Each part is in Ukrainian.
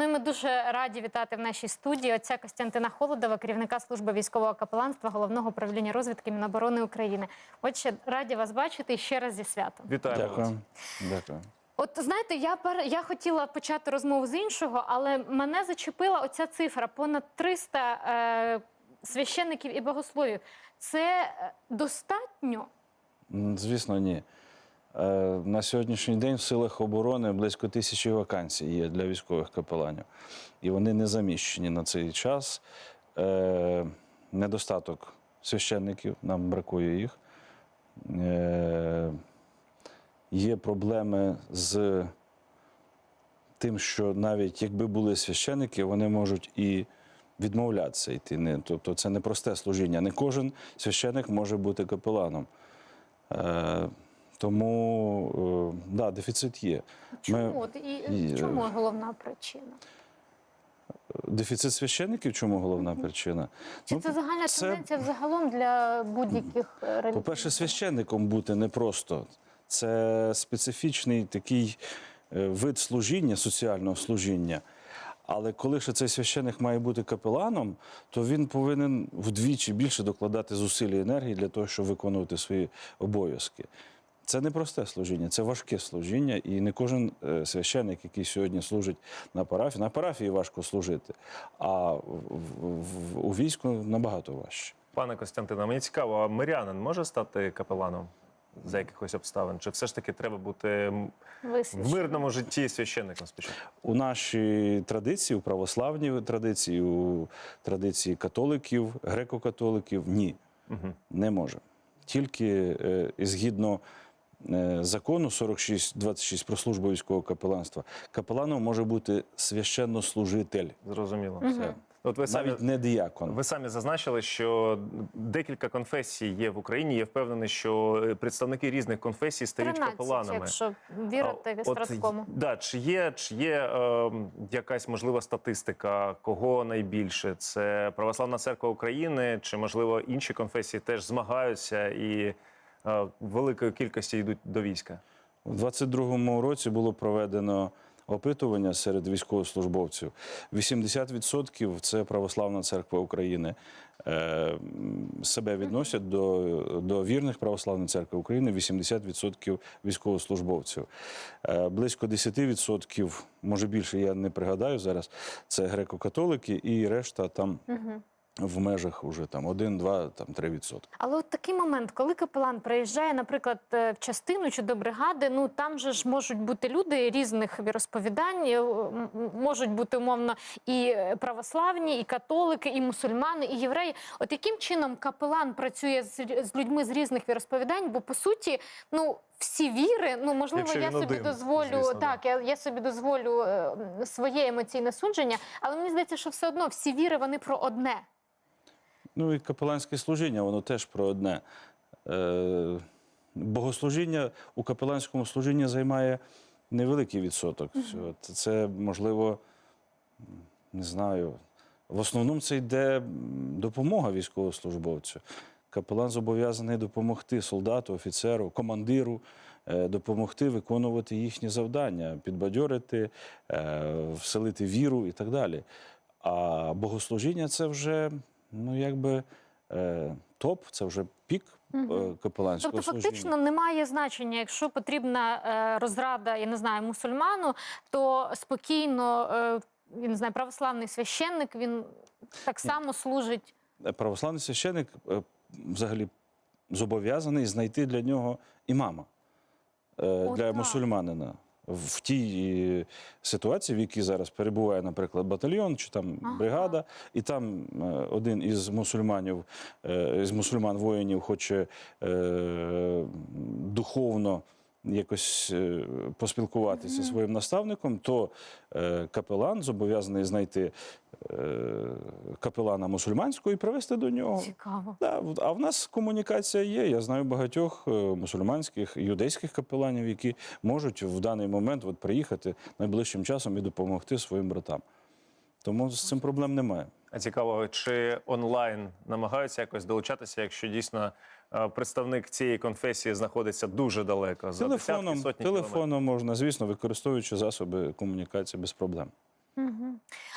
Ну і ми дуже раді вітати в нашій студії отця Костянтина Холодова, керівника служби військового капеланства головного управління розвідки Міноборони України. Отже, раді вас бачити і ще раз зі святом. Вітаємо. Дякую. Дякую. От знаєте, я пер... я хотіла почати розмову з іншого, але мене зачепила оця цифра: понад 300 е... священників і богословів. Це е, достатньо? Звісно, ні. Е, На сьогоднішній день в силах оборони близько тисячі вакансій є для військових капеланів. І вони не заміщені на цей час. Е, Недостаток священників, нам бракує їх. Е, Є проблеми з тим, що навіть якби були священники, вони можуть і відмовлятися йти. Тобто це не просте служіння. Не кожен священик може бути капеланом. Е, тому е, да, дефіцит є. Чому? От, і, і, в чому головна причина? Дефіцит священників чому головна причина? Чи Ну, це загальна це- тенденція взагалом для будь-яких е, релігій? По-перше, священником бути непросто. Це специфічний такий е, вид служіння, соціального служіння. Але коли ще цей священник має бути капеланом, то він повинен вдвічі більше докладати зусиль і енергії для того, щоб виконувати свої обов'язки. Це не просте служіння, це важке служіння, і не кожен е, священник, який сьогодні служить на парафії, на парафії важко служити, а в, в- в- у війську набагато важче. Пане Костянтине, мені цікаво, а мирянин може стати капеланом за якихось обставин? Чи все ж таки треба бути в мирному житті священником спочатку? У нашій традиції, у православній традиції, у традиції католиків, греко-католиків ні, Угу. не може. Тільки е, згідно закону 46-26 про службу військового капеланства, капеланом може бути священнослужитель, Зрозуміло. Все. От ви самі, навіть не діякон. ви самі зазначили, що декілька конфесій є в Україні. Я впевнений, що е, представники різних конфесій стають 13, капеланами. якщо вірити А, Стратському. Да, чи є, чи є е, якась можлива статистика, кого найбільше? Це Православна церква України, чи можливо інші конфесії теж змагаються і великою кількістю йдуть до війська? У 22-му році було проведено опитування серед військовослужбовців. 80% це Православна церква України. Е, себе відносять до, до вірних Православної церкви України 80% військовослужбовців. Е, близько 10%, може більше, я не пригадаю зараз, це греко-католики і решта там в межах уже там 1, 2, там 3%. Але от такий момент, коли капелан приїжджає, наприклад, е, в частину чи до бригади, ну там же ж можуть бути люди різних віросповідань, е, можуть бути умовно і е, православні, і католики, і мусульмани, і євреї. От яким чином капелан працює з, з людьми з різних віросповідань? Бо по суті, ну. Всі віри, ну можливо, Якщо я собі один, дозволю звісно, так. Я, я собі дозволю е, своє емоційне судження, але мені здається, що все одно всі віри вони про одне. Ну і капеланське служіння, воно теж про одне. Е, богослужіння у капеланському служінні займає невеликий відсоток. Це, можливо, не знаю. В основному це йде допомога військовослужбовцю. Капелан зобов'язаний допомогти солдату, офіцеру, командиру, е, допомогти виконувати їхні завдання, підбадьорити, е, вселити віру і так далі. А богослужіння це вже ну, якби е, топ, це вже пік е, капеланського Тобто, служіння. фактично немає значення, якщо потрібна е, розрада, я не знаю, мусульману, то спокійно, е, я не знаю, православний священник він так само служить. Православний священик е, взагалі зобов'язаний знайти для нього імама е, О, для так. мусульманина. В тій е, ситуації, в якій зараз перебуває, наприклад, батальйон чи там Ага. бригада, і там е, один із мусульманів, із з мусульман воїнів хоче е, духовно якось е, поспілкуватися зі своїм наставником, то е, капелан зобов'язаний знайти е, капелана мусульманського і привести до нього. Цікаво. Да, а в нас комунікація є. Я знаю багатьох е, мусульманських юдейських капеланів, які можуть в даний момент от, приїхати найближчим часом і допомогти своїм братам. Тому з цим проблем немає. А цікаво, чи онлайн намагаються якось долучатися, якщо дійсно е, представник цієї конфесії знаходиться дуже далеко за Телефоном, десятки, сотні кілометрів? телефоном можна, звісно, використовуючи засоби комунікації без проблем.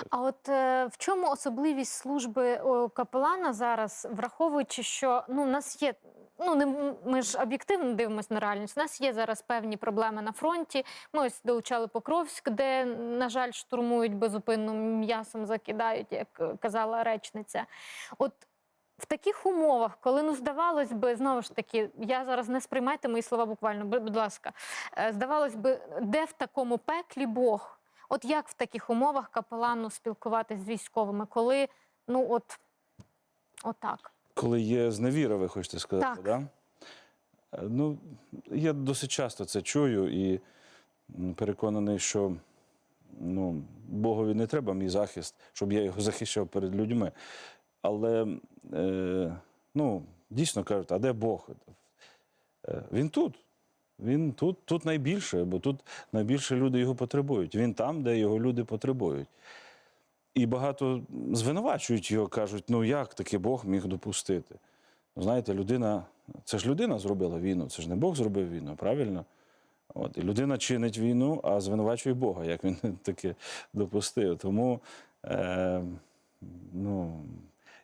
А от е, в чому особливість служби о, капелана зараз, враховуючи, що ну, у нас є. Ну, не, ми ж об'єктивно дивимося на реальність. У нас є зараз певні проблеми на фронті. Ми ось долучали Покровськ, де, на жаль, штурмують безупинно м'ясом закидають, як е, казала речниця. От в таких умовах, коли ну здавалось би, знову ж таки, я зараз не сприймайте мої слова буквально, будь будь ласка. Е, Здавалось би, де в такому пеклі Бог? От як в таких умовах капелану спілкуватись з військовими, коли ну от отак. Коли є зневіра, ви хочете сказати, Так. Да? Е, Ну, я досить часто це чую і переконаний, що ну, Богові не треба мій захист, щоб я його захищав перед людьми. Але е, ну, дійсно кажуть, а де Бог? Е, Він тут. Він тут, тут найбільше, бо тут найбільше люди його потребують. Він там, де його люди потребують. І багато звинувачують його, кажуть, ну як таки Бог міг допустити? Ну, Знаєте, людина, це ж людина зробила війну, це ж не Бог зробив війну, правильно? От, і людина чинить війну, а звинувачує Бога, як він таке допустив. Тому е, ну,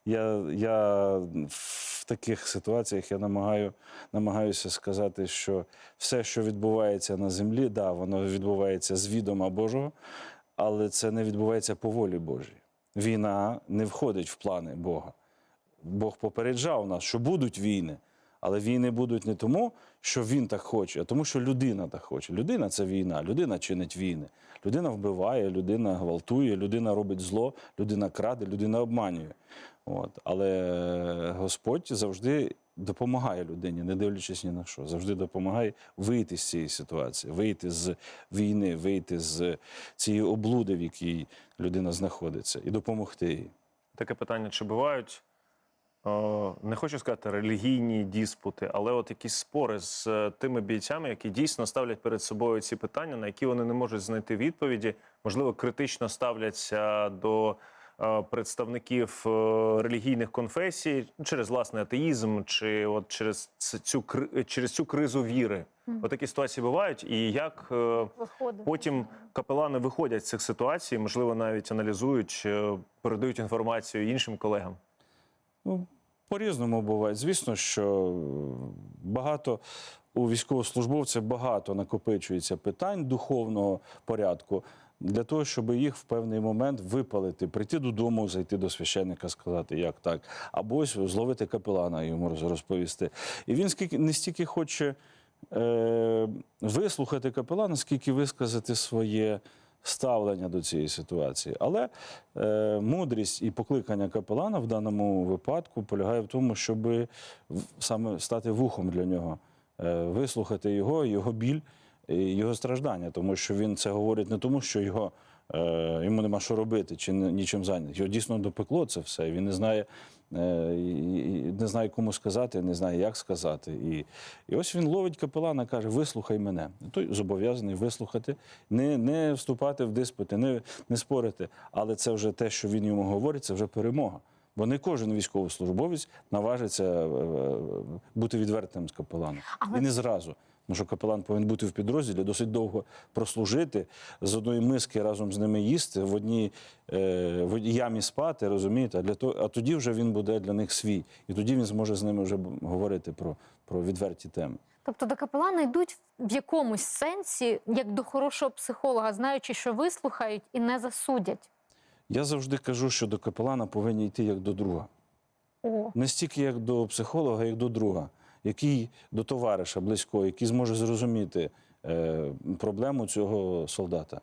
я, я в таких ситуаціях я намагаю, намагаюся сказати, що все, що відбувається на землі, да, воно відбувається з відома Божого, але це не відбувається по волі Божій. Війна не входить в плани Бога. Бог попереджав нас, що будуть війни, але війни будуть не тому, що він так хоче, а тому, що людина так хоче. Людина це війна, людина чинить війни. Людина вбиває, людина гвалтує, людина робить зло, людина краде, людина обманює. От. Але Господь завжди допомагає людині, не дивлячись ні на що. Завжди допомагає вийти з цієї ситуації, вийти з війни, вийти з цієї облуди, в якій людина знаходиться, і допомогти їй. Таке питання: чи бувають, не хочу сказати, релігійні диспути, але от якісь спори з е, тими бійцями, які дійсно ставлять перед собою ці питання, на які вони не можуть знайти відповіді, можливо, критично ставляться до е, представників е, релігійних конфесій через власний атеїзм, чи от через цю через цю кризу віри. Мгм. От такі ситуації бувають, і як Виходить. Потім капелани виходять з цих ситуацій, можливо, навіть аналізують, передають інформацію іншим колегам. Ну, по-різному буває. Звісно, що багато у військовослужбовців багато накопичується питань духовного порядку для того, щоб їх в певний момент випалити, прийти додому, зайти до священника, сказати, як так, або ось зловити капелана йому розповісти. І він скільки не стільки хоче е, вислухати капелана, скільки висказати своє ставлення до цієї ситуації. Але е, мудрість і покликання капелана в даному випадку полягає в тому, щоб саме стати вухом для нього, е, вислухати його, його біль, і його страждання, тому що він це говорить не тому, що його. Е, Йому нема що робити чи нічим зайняти. Його дійсно допекло це все. і Він не знає, е, не знає, кому сказати, не знає, як сказати. І, і ось він ловить капелана, каже: вислухай мене. Той зобов'язаний вислухати, не, не вступати в диспути, не, не спорити. Але це вже те, що він йому говорить, це вже перемога. Бо не кожен військовослужбовець наважиться е, е, бути відвертим з капеланом. Але- І не зразу. Тому що капелан повинен бути в підрозділі, досить довго прослужити, з одної миски разом з ними їсти, в одній, е, в ямі спати, розумієте? А, для того, а тоді вже він буде для них свій. І тоді він зможе з ними вже говорити про, про відверті теми. Тобто до капелана йдуть в якомусь сенсі, як до хорошого психолога, знаючи, що вислухають і не засудять. Я завжди кажу, що до капелана повинні йти як до друга. О, Не стільки як до психолога, як до друга, який до товариша близького, який зможе зрозуміти е, проблему цього солдата.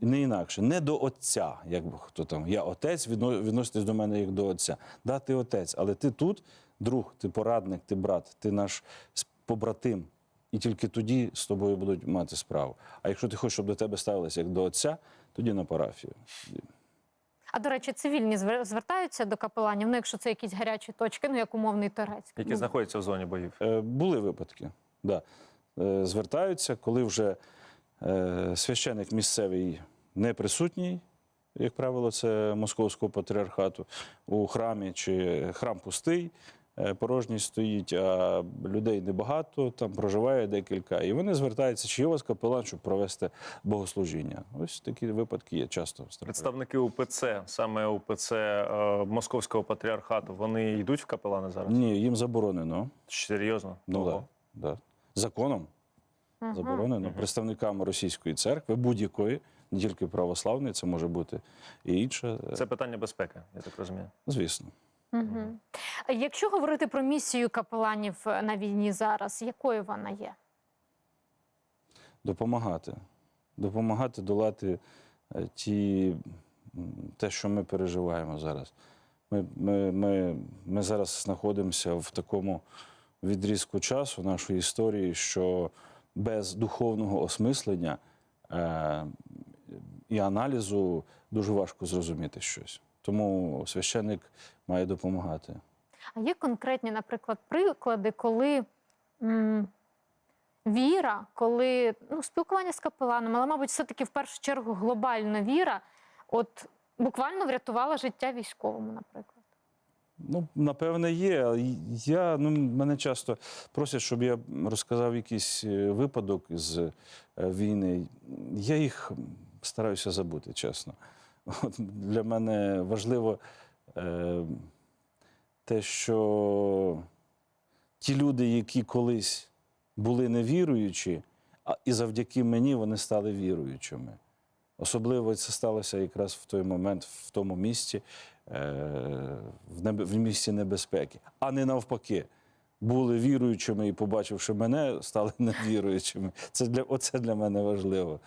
І не інакше, не до отця, як би хто там. Я отець, відно- відноситесь до мене як до отця. Да, ти отець, але ти тут друг, ти порадник, ти брат, ти наш побратим. І тільки тоді з тобою будуть мати справу. А якщо ти хочеш, щоб до тебе ставилися як до отця, тоді на парафію. А до речі, цивільні звер- звертаються до капеланів, ну якщо це якісь гарячі точки, ну як умовний Торецьк. які Ну, знаходяться в зоні боїв. Е, Були випадки, да. Е, Звертаються, коли вже е, священик місцевий не присутній, як правило, це московського патріархату у храмі, чи храм пустий, порожність стоїть, а людей небагато, там проживає декілька. І вони звертаються, чи є у вас капелан, щоб провести богослужіння. Ось такі випадки є часто. Представники УПЦ, саме УПЦ е, Московського патріархату, вони йдуть в капелани зараз? Ні, їм заборонено. Серйозно? Ну, Ого. да, да. Законом Мгм. заборонено представникам російської церкви, будь-якої, не тільки православної, це може бути і інше. Це питання безпеки, я так розумію. Звісно. А Якщо говорити про місію капеланів на війні зараз, якою вона є? допомагати. Допомагати долати е, ті, те, що ми переживаємо зараз. Ми, ми, ми, ми зараз знаходимося в такому відрізку часу нашої історії, що без духовного осмислення е, і аналізу дуже важко зрозуміти щось. Тому священник має допомагати. А є конкретні, наприклад, приклади, коли м, віра, коли ну, спілкування з капеланом, але, мабуть, все-таки в першу чергу глобальна віра, от буквально врятувала життя військовому, наприклад. Ну, напевне, є. Я, ну, мене часто просять, щоб я розказав якийсь е, випадок з е, війни. Я їх стараюся забути, чесно. От для мене важливо е, те, що ті люди, які колись були невіруючі, а і завдяки мені вони стали віруючими. Особливо це сталося якраз в той момент, в тому місці, е, в, небе- в місці небезпеки, а не навпаки. Були віруючими і, побачивши мене, стали невіруючими. Це для, оце для мене важливо.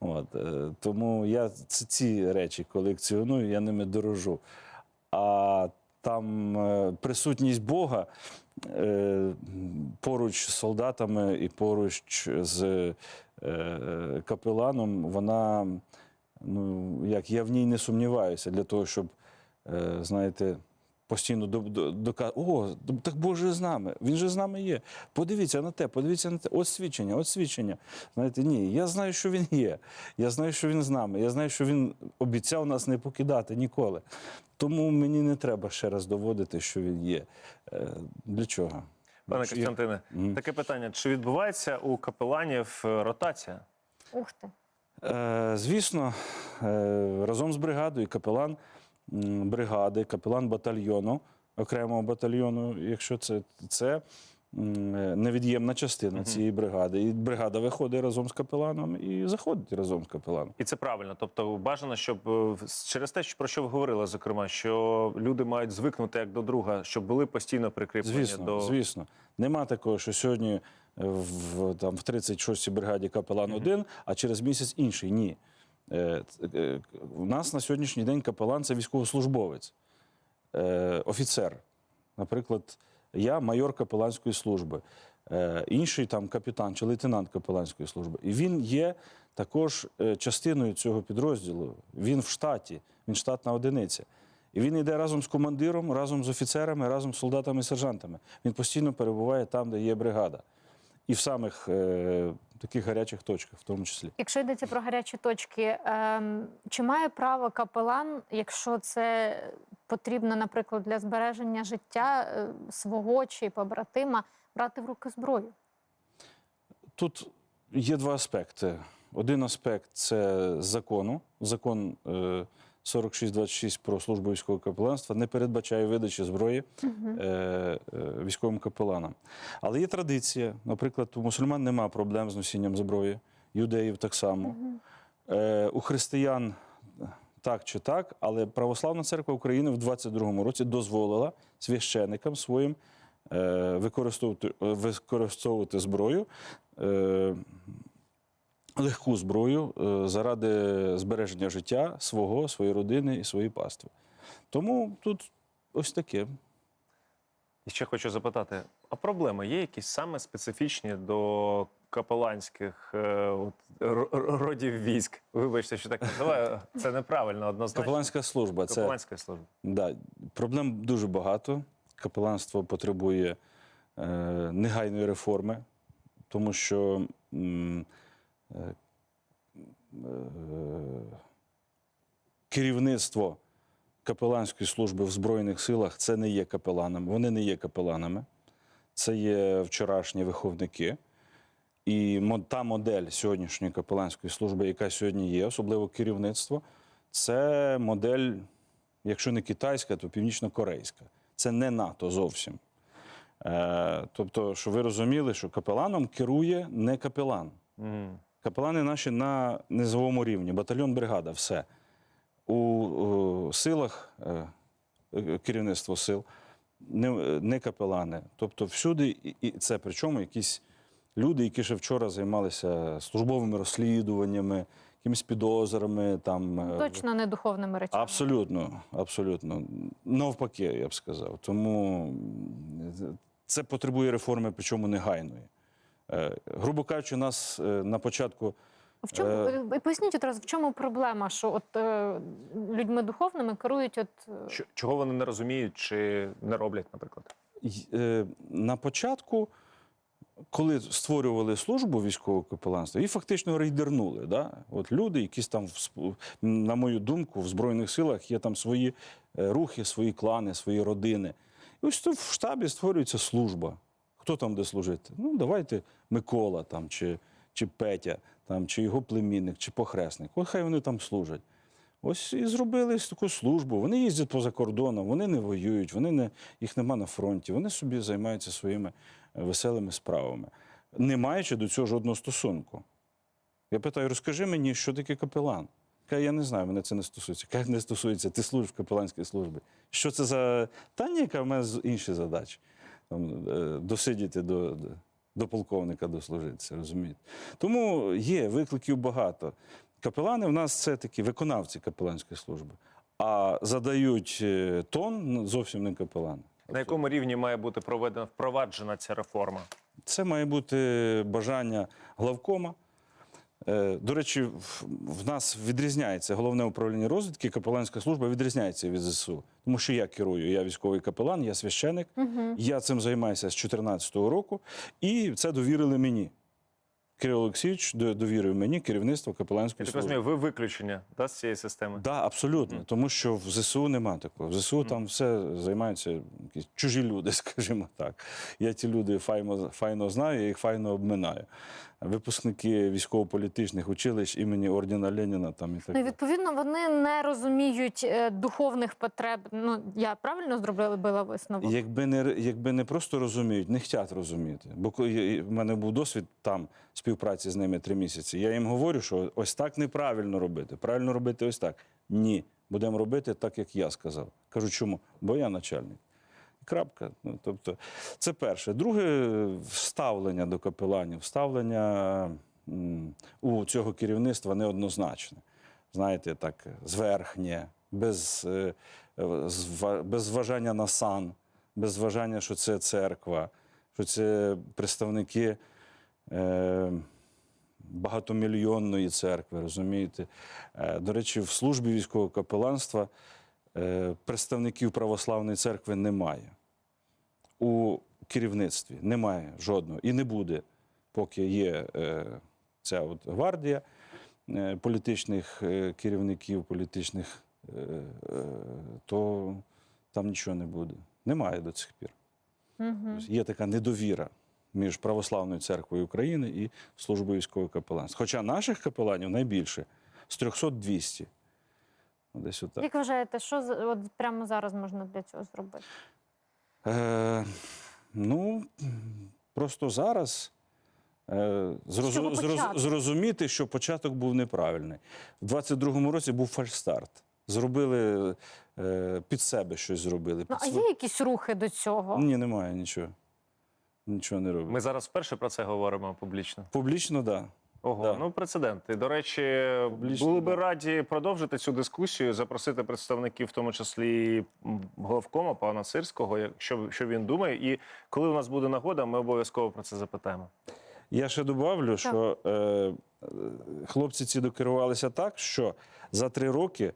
От, е, тому я ці, речі колекціоную, я ними дорожу. А там е, присутність Бога е, поруч з солдатами і поруч з капеланом, вона, ну, як я в ній не сумніваюся, для того, щоб, знаєте, постійно до, до, дока- О, так Боже з нами, він же з нами є. Подивіться на те, подивіться на те. От свідчення, от свідчення. Знаєте, ні, я знаю, що він є. Я знаю, що він з нами. Я знаю, що він обіцяв нас не покидати ніколи. Тому мені не треба ще раз доводити, що він є. Е, Для чого? Пане Костянтине, Мгм. таке питання: чи відбувається у капеланів е, ротація? Ух ти. Е, Звісно, е, разом з бригадою капелан бригади, капелан батальйону, окремого батальйону, якщо це, це невід'ємна частина цієї бригади. І бригада виходить разом з капеланом і заходить разом з капеланом. І це правильно. Тобто, бажано, щоб е, через те, про що ви говорили, зокрема, що люди мають звикнути як до друга, щоб були постійно прикріплені Звісно, до звісно. Нема такого, що сьогодні е, в, там, в 36-й бригаді капелан один, а через місяць інший. Ні. Е, ц- е, У нас на сьогоднішній день капелан це військовослужбовець, е, офіцер. Наприклад, я майор капеланської служби, е, інший там капітан чи лейтенант капеланської служби. І він є також е, частиною цього підрозділу. Він в штаті, він штатна одиниця. І він йде разом з командиром, разом з офіцерами, разом з солдатами і сержантами. Він постійно перебуває там, де є бригада. І в самих е, таких гарячих точках, в тому числі. Якщо йдеться про гарячі точки, ем, чи має право капелан, якщо це потрібно, наприклад, для збереження життя е, свого чи побратима, брати в руки зброю? Тут є два аспекти. Один аспект це закону. Закон е, 4626 про службу військового капеланства не передбачає видачі зброї е, е, військовим капеланам. Але є традиція. Наприклад, у мусульман нема проблем з носінням зброї, юдеїв так само. Е, у християн так чи так, але Православна церква України в 22-му році дозволила священикам своїм е, використовувати, е, використовувати зброю, е, легку зброю е, заради збереження життя свого, своєї родини і своєї пастви. Тому тут ось таке. І ще хочу запитати: а проблеми є якісь саме специфічні до капеланських е, от, родів військ? Вибачте, що так називаю. Це неправильно, однозначно. Капеланська служба це Капеланська служба. Да, проблем дуже багато. Капеланство потребує е, негайної реформи, тому що м, керівництво капеланської служби в Збройних силах це не є капеланами. Вони не є капеланами. Це є вчорашні виховники. І та модель сьогоднішньої капеланської служби, яка сьогодні є, особливо керівництво, це модель, якщо не китайська, то північно-корейська. Це не НАТО зовсім. Е, тобто, що ви розуміли, що капеланом керує не капелан. Мгм. Капелани наші на низовому рівні, батальйон, бригада, все. У, у силах е, е, керівництво сил не, не капелани. Тобто всюди, і, це причому якісь люди, які ще вчора займалися службовими розслідуваннями, якимись підозрами. Там, е, Точно не духовними речами. Абсолютно, абсолютно. Навпаки, я б сказав. Тому це потребує реформи, причому негайної. Е, Грубо кажучи, нас е, на початку В чому Е, поясніть одразу, в чому проблема, що от е, людьми духовними керують от Що- Чого вони не розуміють чи не роблять, наприклад? е, на початку, коли створювали службу військового капеланства, її фактично рейдернули. Да? От люди, якісь там, на мою думку, в Збройних силах є там свої рухи, свої клани, свої родини. І ось тут в штабі створюється служба. Хто там буде служити? Ну, давайте Микола там, чи, чи Петя, там, чи його племінник, чи похресник. От хай вони там служать. Ось і зробили таку службу. Вони їздять поза кордоном, вони не воюють, вони не, їх нема на фронті, вони собі займаються своїми е, веселими справами, не маючи до цього жодного стосунку. Я питаю, розкажи мені, що таке капелан? Каже, я не знаю, мене це не стосується. Каже, не стосується, ти служиш в капеланській службі. Що це за. Та ні, в мене інші задачі. Там, е, досидіти до, до, полковника дослужитися, розумієте? Тому є викликів багато. Капелани в нас це такі виконавці капеланської служби, а задають е, тон ну, зовсім не капелани. На якому рівні має бути проведена впроваджена ця реформа? Це має бути бажання главкома. Е, До речі, в- нас відрізняється головне управління розвідки, капеланська служба відрізняється від ЗСУ. Тому що я керую, я військовий капелан, я священик, я цим займаюся з 2014 року, і це довірили мені. Кирило Олексійович довірив мені керівництво капеланської служби. розумію, ви виключення да, з цієї системи? Так, да, абсолютно. Тому що в ЗСУ нема такого. В ЗСУ там все займаються якісь чужі люди, скажімо так. Я ті люди файно, файно знаю, я їх файно обминаю. Випускники військово-політичних училищ імені Ордена Леніна там і так. Ну, відповідно, вони не розуміють е, духовних потреб. Ну я правильно зробила висновок? Якби не, якби не просто розуміють, не хочуть розуміти. Бо коли в мене був досвід там співпраці з ними три місяці, я їм говорю, що ось так неправильно робити. Правильно робити ось так. Ні, будемо робити так, як я сказав. Кажу, чому? Бо я начальник. Крапка. Ну, тобто, це перше. Друге ставлення до капеланів, ставлення у цього керівництва неоднозначне. Знаєте, так, зверхнє, без, е, без зважання на сан, без зважання, що це церква, що це представники е, багатомільйонної церкви, розумієте? Е, до речі, в службі військового капеланства представників православної церкви немає. У керівництві немає жодного і не буде, поки є е, ця от гвардія е, політичних е, керівників, політичних, е, е, то там нічого не буде. Немає до цих пір. Угу. Є така недовіра між Православною церквою України і службою військового капеланства. Хоча наших капеланів найбільше з 300-200. Десь отак. Як вважаєте, що от прямо зараз можна для цього зробити? Е, ну, просто зараз е, зрозу- зроз- зрозуміти, що початок був неправильний. У 22-му році був фальшстарт. Зробили е, під себе щось зробили. Ну під а є якісь рухи до цього? Ні, немає нічого. Нічого не робить. Ми зараз вперше про це говоримо публічно. Публічно, так. Да. Ого, Да. ну прецеденти. До речі, Публічно, були би да. раді продовжити цю дискусію, запросити представників, в тому числі головкома пана Сирського, що, що він думає. І коли у нас буде нагода, ми обов'язково про це запитаємо. Я ще добавлю, що е, хлопці ці докерувалися так, що за три роки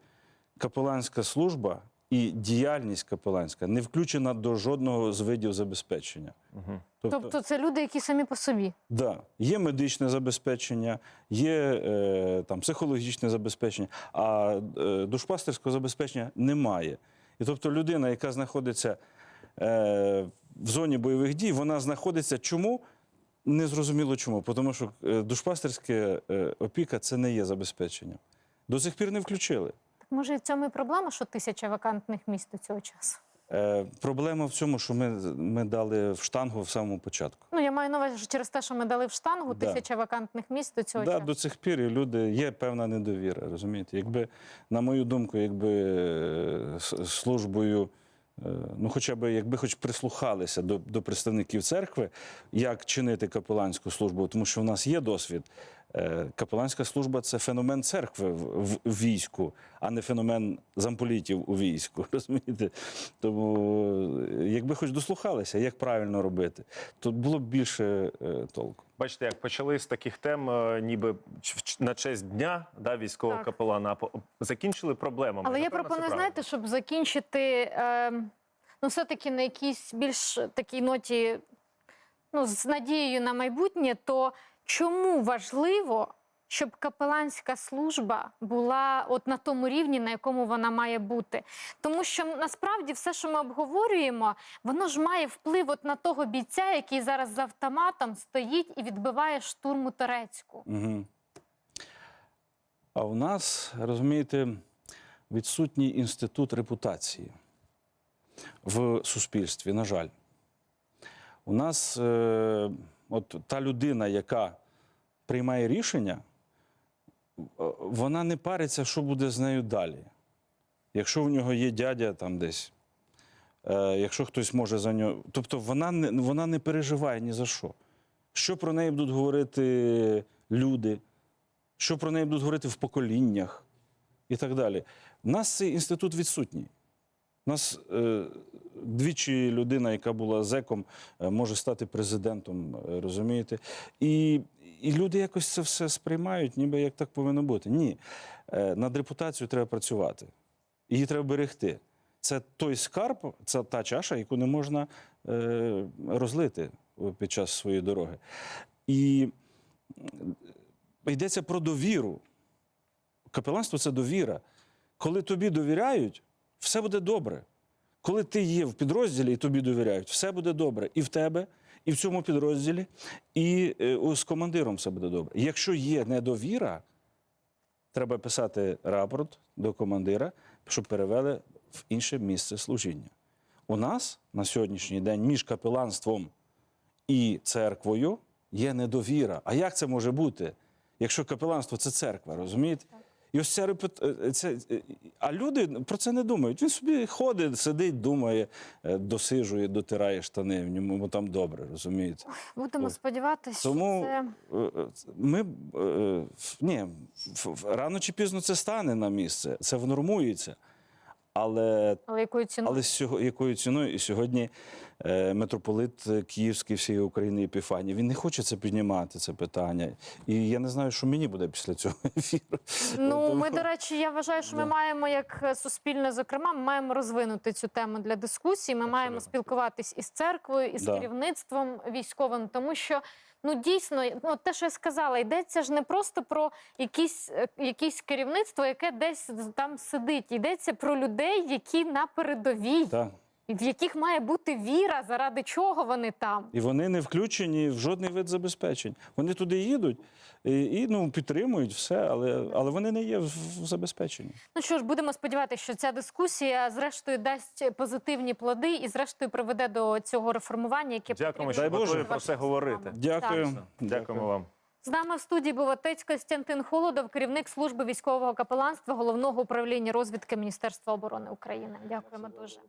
капеланська служба і діяльність капеланська не включена до жодного з видів забезпечення. Мгм. Тобто це люди, які самі по собі. Да, є медичне забезпечення, є е, там психологічне забезпечення, а е, душпастерського забезпечення немає. І тобто людина, яка знаходиться е, в зоні бойових дій, вона знаходиться чому? Незрозуміло чому. Тому що е, душпастерське е, опіка це не є забезпеченням. До сих пір не включили. Так може в цьому і проблема, що тисяча вакантних місць до цього часу? Е, проблема в цьому, що ми, ми дали в штангу в самому початку. Ну я маю на увазі, що через те, що ми дали в штангу Да. тисяча вакантних місць до цього Да, часу. до цих пір і люди є певна недовіра, розумієте? Якби, на мою думку, якби е, службою, е, ну хоча б якби хоч прислухалися до, до представників церкви, як чинити капеланську службу, тому що в нас є досвід. Е, Капеланська служба це феномен церкви в, війську, а не феномен замполітів у війську. Розумієте? Тому, е, якби хоч дослухалися, як правильно робити, то було б більше е, толку. Бачите, як почали з таких тем, ніби на честь дня да, військового Так. капелана, а по- закінчили проблемами. Але я Напевно, це пропоную, знаєте, щоб закінчити е, ну, все-таки на якійсь більш такій ноті, ну, з надією на майбутнє, то чому важливо, щоб капеланська служба була от на тому рівні, на якому вона має бути? Тому що насправді все, що ми обговорюємо, воно ж має вплив от на того бійця, який зараз з автоматом стоїть і відбиває штурму Турецьку. Угу. А у нас, розумієте, відсутній інститут репутації в суспільстві, на жаль. У нас е, от та людина, яка приймає рішення, е, вона не париться, що буде з нею далі. Якщо в нього є дядя там десь, е, якщо хтось може за нього. Тобто вона не, вона не переживає ні за що. Що про неї будуть говорити люди, що про неї будуть говорити в поколіннях і так далі. У нас цей інститут відсутній. У нас е, двічі людина, яка була зеком, е, може стати президентом, е, розумієте? І, і люди якось це все сприймають, ніби як так повинно бути. Ні. Е, над репутацією треба працювати. Її треба берегти. Це той скарб, це та чаша, яку не можна е, розлити під час своєї дороги. І йдеться про довіру. Капеланство це довіра. Коли тобі довіряють, все буде добре. Коли ти є в підрозділі і тобі довіряють, все буде добре і в тебе, і в цьому підрозділі, і е, з командиром все буде добре. Якщо є недовіра, треба писати рапорт до командира, щоб перевели в інше місце служіння. У нас на сьогоднішній день між капеланством і церквою є недовіра. А як це може бути, якщо капеланство це церква, розумієте? І ось ця репет- е, це, е, а люди про це не думають. Він собі ходить, сидить, думає, е, досижує, дотирає штани, в ньому там добре, розумієте? Будемо сподіватися, Тому що це. е, е, ми е, ні, рано чи пізно це стане на місце, це внормується. Але Але якою ціною? але сього- якою ціною? І сьогодні е, митрополит Київський всієї України Епіфаній, він не хоче це піднімати, це питання. І я не знаю, що мені буде після цього ефіру. Ну, ми, до речі, я вважаю, що ми маємо як е, суспільне, зокрема, ми маємо розвинути цю тему для дискусії. Ми маємо спілкуватись із церквою, із Да. керівництвом військовим, тому що. Ну, дійсно, ну те, що я сказала, йдеться ж не просто про якісь, е, якісь керівництво, яке десь там сидить. Йдеться про людей, які на передовій, Так. В яких має бути віра, заради чого вони там. І вони не включені в жодний вид забезпечень. Вони туди їдуть і, і ну, підтримують все, але, але вони не є в, в забезпеченні. Ну що ж, будемо сподіватися, що ця дискусія зрештою дасть позитивні плоди і зрештою приведе до цього реформування, яке Дякуємо, що Боже. готові про це говорити. Дякую. Так. Дякуємо вам. З нами в студії був отець Костянтин Холодов, керівник служби військового капеланства головного управління розвідки Міністерства оборони України. Дякуємо дуже.